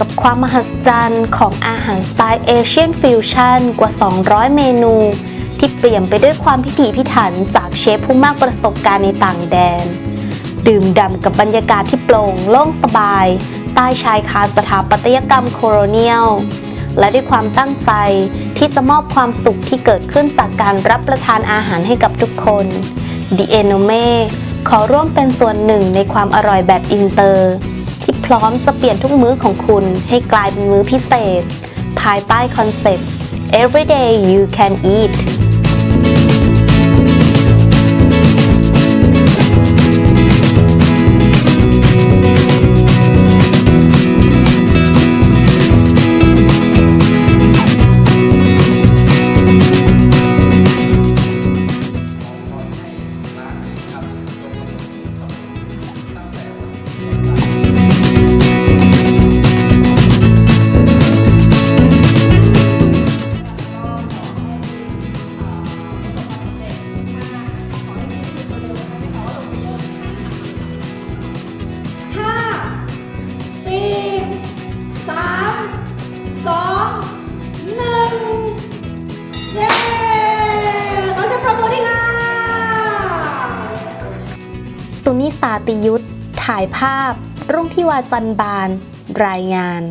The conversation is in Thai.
กับความมหัศจรรย์ของอาหารสไตล์เอเชียนฟิวชั่นกว่า 200 เมนู ที่เปลี่ยนไปด้วยความพิถีพิถันจากเชฟผู้มากประสบการณ์ในต่างแดน ดื่มด่ำกับบรรยากาศที่โปร่งโล่งสบาย ใต้ชายคาสถาปัตยกรรมโคโรเนียล และด้วยความตั้งใจที่จะมอบความสุขที่เกิดขึ้นจากการรับประทานอาหารให้กับทุกคนดิเอโนเมขอร่วมเป็นส่วนหนึ่งในความอร่อยแบบอินเตอร์ พร้อมจะเปลี่ยนทุกมื้อของคุณให้กลายเป็นมื้อพิเศษ ภายใต้คอนเซ็ปต์ Every day you can eat ติยุทธถ่ายภาพ รุ่งที่วาจันบาน รายงาน